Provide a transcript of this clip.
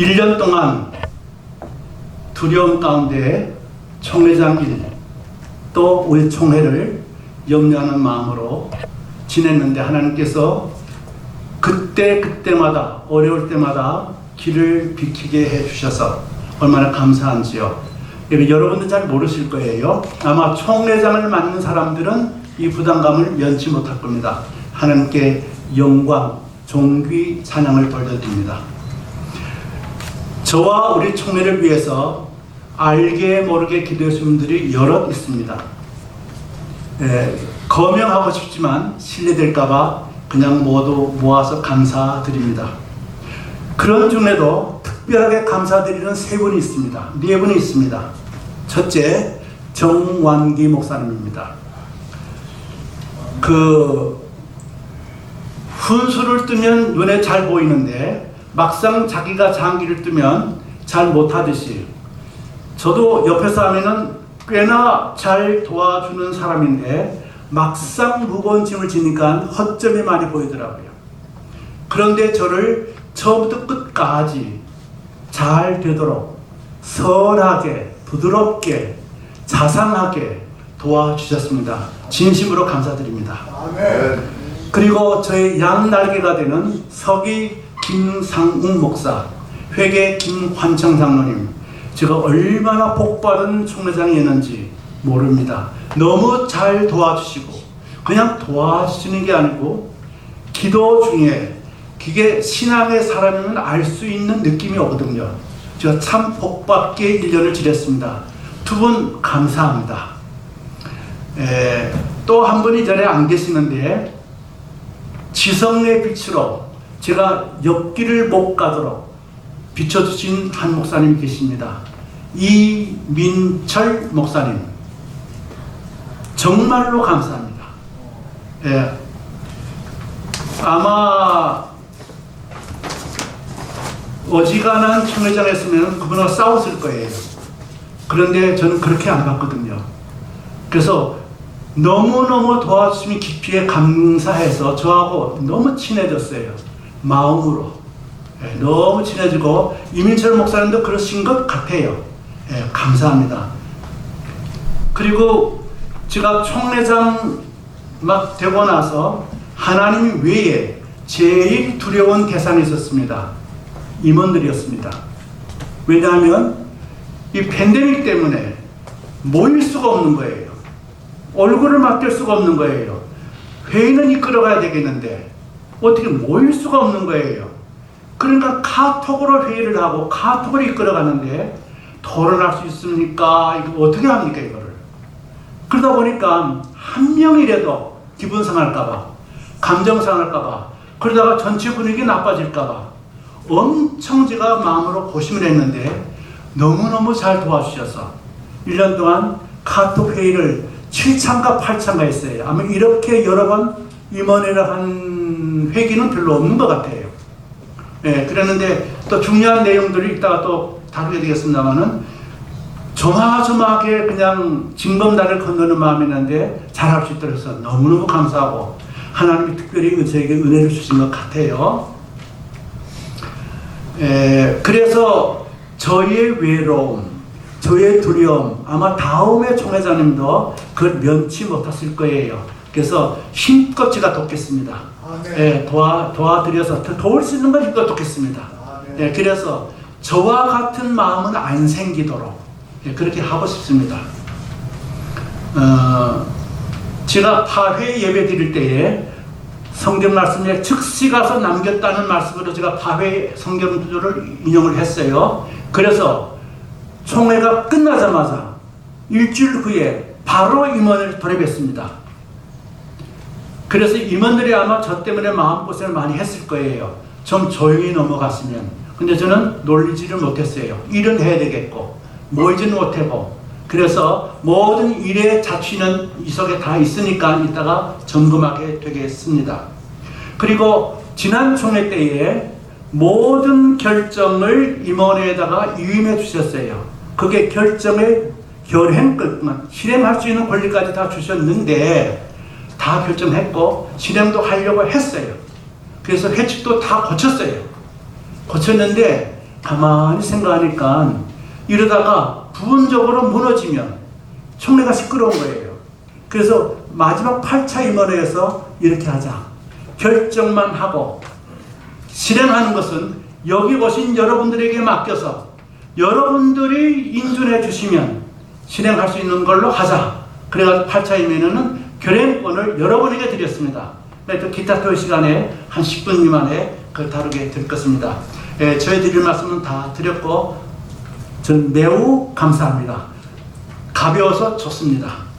1년 동안 두려움 가운데 총회장 일, 또 우리 총회를 염려하는 마음으로 지냈는데 하나님께서 그때 그때마다 어려울 때마다 길을 비키게 해 주셔서 얼마나 감사한지요. 여러분들 잘 모르실 거예요. 아마 총회장을 맡는 사람들은 이 부담감을 면치 못할 겁니다. 하나님께 영광, 존귀, 찬양을 돌려드립니다. 저와 우리 총회를 위해서 알게 모르게 기도하신 분들이 여럿 있습니다. 예, 거명하고 싶지만 실례될까봐 그냥 모두 모아서 감사드립니다. 그런 중에도 특별하게 감사드리는 세 분이 있습니다. 네 분이 있습니다. 첫째, 정완기 목사님입니다. 그 훈수를 뜨면 눈에 잘 보이는데 막상 자기가 장기를 뜨면 잘 못하듯이 저도 옆에서 하면은 꽤나 잘 도와주는 사람인데 막상 무거운 짐을 지니까 허점이 많이 보이더라고요. 그런데 저를 처음부터 끝까지 잘 되도록 선하게, 부드럽게, 자상하게 도와주셨습니다. 진심으로 감사드립니다. 그리고 저의 양날개가 되는 서기 김상웅 목사, 회계 김환청 장로님, 제가 얼마나 복받은 총회장이었는지 모릅니다. 너무 잘 도와주시고, 그냥 도와주시는 게 아니고, 기도 중에 그게 신앙의 사람이면 알 수 있는 느낌이 오거든요. 제가 참 복받게 1년을 지냈습니다. 두 분 감사합니다. 또 한 분이 전에 안 계시는데, 지성의 빛으로 제가 옆길을 못 가도록 비춰주신 한 목사님 계십니다. 이민철 목사님. 정말로 감사합니다. 예. 아마 어지간한 총회장했으면 그분하고 싸웠을 거예요. 그런데 저는 그렇게 안 봤거든요. 그래서 너무너무 도와주심이 깊이에 감사해서 저하고 너무 친해졌어요. 마음으로. 예, 너무 친해지고 이민철 목사님도 그러신 것 같아요. 예, 감사합니다. 그리고 제가 총회장 막 되고 나서 하나님 외에 제일 두려운 대상이 있었습니다. 임원들이었습니다. 왜냐하면 이 팬데믹 때문에 모일 수가 없는 거예요. 얼굴을 맡길 수가 없는 거예요. 회의는 이끌어가야 되겠는데 어떻게 모일 수가 없는 거예요. 그러니까 카톡으로 회의를 하고 카톡으로 이끌어가는데 토론할 수 있습니까? 이거 어떻게 합니까 이거를? 그러다 보니까 한 명이라도 기분 상할까봐 감정 상할까봐 그러다가 전체 분위기 나빠질까봐 엄청 제가 마음으로 고심을 했는데 너무너무 잘 도와주셔서 1년 동안 카톡 회의를 7참가 8참가 했어요. 아마 이렇게 여러 번 임원회를 한 회기는 별로 없는 것 같아요. 예, 그랬는데 또 중요한 내용들을 이따가 또 다루게 되겠습니다만은 조마조마하게 그냥 징검다리를 건너는 마음이 있는데 잘할 수 있도록 해서 너무너무 감사하고 하나님이 특별히 저에게 은혜를 주신 것 같아요. 에, 그래서 저의 외로움, 저의 두려움, 아마 다음에 총회장님도 그걸 면치 못하실 거예요. 그래서 힘껏 제가 돕겠습니다. 예, 도와, 도와드려서 더 도울 수 있는 건 힘껏 돕겠습니다. 예, 그래서 저와 같은 마음은 안 생기도록 예, 그렇게 하고 싶습니다. 어, 제가 파회 예배 드릴 때에 성경 말씀에 즉시 가서 남겼다는 말씀으로 제가 파회 성경 구조를 인용을 했어요. 그래서 총회가 끝나자마자 일주일 후에 바로 임원을 돌입했습니다. 그래서 임원들이 아마 저 때문에 마음고생을 많이 했을 거예요. 좀 조용히 넘어갔으면. 근데 저는 놀리지를 못했어요. 일은 해야 되겠고, 모이지는 못하고. 그래서 모든 일의 자취는 이 속에 다 있으니까 이따가 점검하게 되겠습니다. 그리고 지난 총회 때에 모든 결정을 임원회에다가 위임해 주셨어요. 그게 결정의 결행 끝만 실행할 수 있는 권리까지 다 주셨는데 다 결정했고 실행도 하려고 했어요. 그래서 회칙도 다 고쳤어요. 고쳤는데 가만히 생각하니까 이러다가 부분적으로 무너지면 총회가 시끄러운 거예요. 그래서 마지막 8차 임원회에서 이렇게 하자. 결정만 하고 실행하는 것은 여기 오신 여러분들에게 맡겨서 여러분들이 인준해 주시면 실행할 수 있는 걸로 하자. 그래가지고 8차 임원회는 결행권을 여러분에게 드렸습니다. 네, 또 기타 토요 시간에 한 10분 미만에 그걸 다루게 될 것입니다. 예, 저희 드릴 말씀은 다 드렸고, 저는 매우 감사합니다. 가벼워서 좋습니다.